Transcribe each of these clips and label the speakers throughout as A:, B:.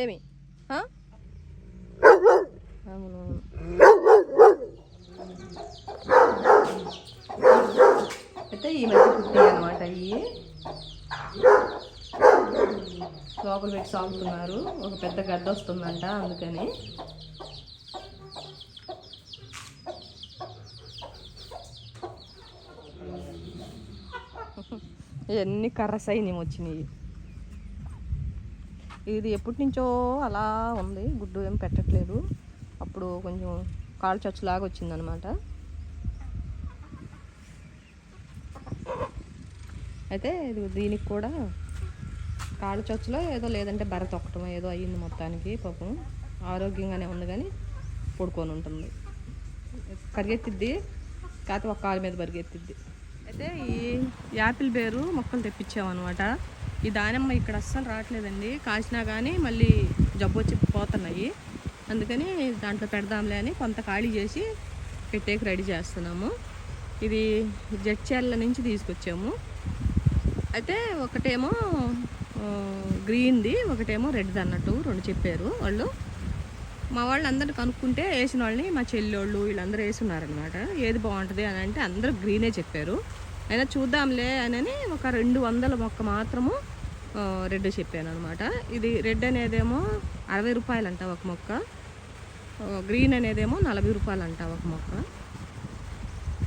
A: ఏమి? అవును. అయితే ఈ మధ్య పుట్టాయి అనమాట ఇవి లోపల పెట్టి సాగుతున్నారు. ఒక పెద్ద గడ్డ వస్తుందంట అందుకని. ఇవన్నీ కర్రసైన్యం వచ్చినాయి. ఇది ఎప్పటి నుంచో అలా ఉంది. గుడ్డు ఏం పెట్టట్లేదు. అప్పుడు కొంచెం కాలు చచ్చులాగా వచ్చిందనమాట. అయితే ఇది దీనికి కూడా కాళ్ళు చచ్చులో ఏదో లేదంటే బర్ర తొక్కటం ఏదో అయ్యింది మొత్తానికి పాపం. ఆరోగ్యంగానే ఉంది కానీ పడుకొని ఉంటుంది. పరిగెత్తిద్ది కాకపోతే ఒక కాలు మీద పరిగెత్తిద్ది అయితే ఈ యాపిల్ బేరు మొక్కలు తెప్పించామన్నమాట. ఈ దానిమ్మ ఇక్కడ అస్సలు రావట్లేదండి. కాసినా కానీ మళ్ళీ జబ్బు వచ్చి పోతున్నాయి. అందుకని దాంట్లో పెడదాంలే అని కొంత ఖాళీ చేసి పెట్టేకి రెడీ చేస్తున్నాము. ఇది జడ్చర్ల నుంచి తీసుకొచ్చాము. అయితే ఒకటేమో గ్రీన్ది ఒకటేమో రెడ్ది అన్నట్టు రెండు చెప్పారు వాళ్ళు. మా వాళ్ళు అందరిని కనుక్కుంటే వేసిన వాళ్ళని మా చెల్లోళ్ళు వీళ్ళందరూ వేసున్నారనమాట ఏది బాగుంటుంది అని అంటే అందరూ గ్రీనే చెప్పారు. అయినా చూద్దాంలే అని ఒక రెండు వందల మొక్క మాత్రము రెడ్ చెప్పాను అనమాట ఇది రెడ్ అనేదేమో అరవై రూపాయలు అంట ఒక మొక్క. గ్రీన్ అనేదేమో నలభై రూపాయలు అంట ఒక మొక్క.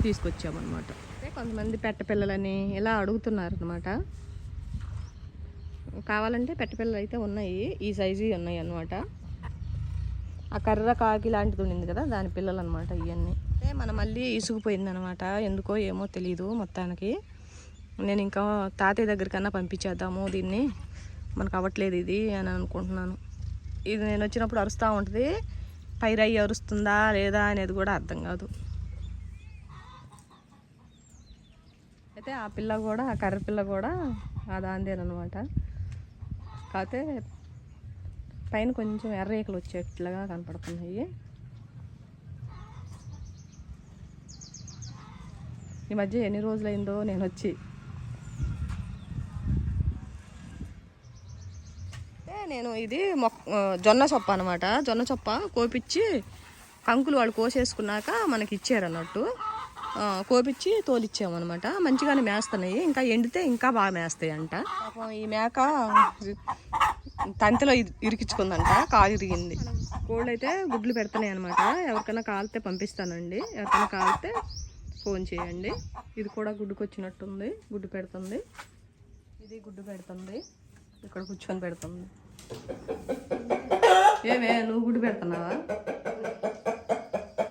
A: తీసుకొచ్చామన్నమాట. అయితే కొంతమంది పెట్ట పిల్లలని ఇలా అడుగుతున్నారు అనమాట కావాలంటే పెట్ట పిల్లలు అయితే ఉన్నాయి. ఈ సైజు ఉన్నాయి అన్నమాట. ఆ కర్ర కాకి లాంటిది ఉండింది కదా దాని పిల్లలు అనమాట ఇవన్నీ అంటే మన మళ్ళీ ఇసుగుపోయింది అనమాట ఎందుకో ఏమో తెలియదు మొత్తానికి. నేను ఇంకా తాతయ్య దగ్గరికన్నా పంపించేద్దాము దీన్ని. మనకు అవ్వట్లేదు ఇది అని అనుకుంటున్నాను. ఇది నేను వచ్చినప్పుడు అరుస్తూ ఉంటుంది. పైరై అరుస్తుందా లేదా అనేది కూడా అర్థం కాదు. అయితే ఆ పిల్ల కూడా ఆ కర్ర పిల్ల కూడా ఆ దాందేనమాట కాకపోతే పైన కొంచెం ఎర్రేకలు వచ్చేట్లుగా కనపడుతున్నాయి. ఈ మధ్య ఎన్ని రోజులైందో నేను వచ్చి నేను ఇది మొక్క జొన్న చొప్ప అనమాట జొన్న చొప్ప కోపిచ్చి కంకులు వాళ్ళు కోసేసుకున్నాక మనకి ఇచ్చారన్నట్టు. కోపించి కోపిచ్చి తోలిచ్చామన్నమాట. మంచిగానే మేస్తున్నాయి. ఇంకా ఎండితే ఇంకా బాగా మేస్తాయి అంట ఈ మేక తంతిలో ఇరికించుకుందంట. కాలు ఇరిగింది. కోళ్ళు అయితే గుడ్లు పెడుతున్నాయి అనమాట ఎవరికైనా కాలితే పంపిస్తానండి. ఎవరికైనా కాలితే ఫోన్ చేయండి. ఇది కూడా గుడ్డుకు వచ్చినట్టుంది గుడ్డు పెడుతుంది. ఇది గుడ్డు పెడుతుంది. ఇక్కడ కూర్చొని పెడుతుంది. ఏమే నువ్వు గుడ్డు పెడుతున్నావా?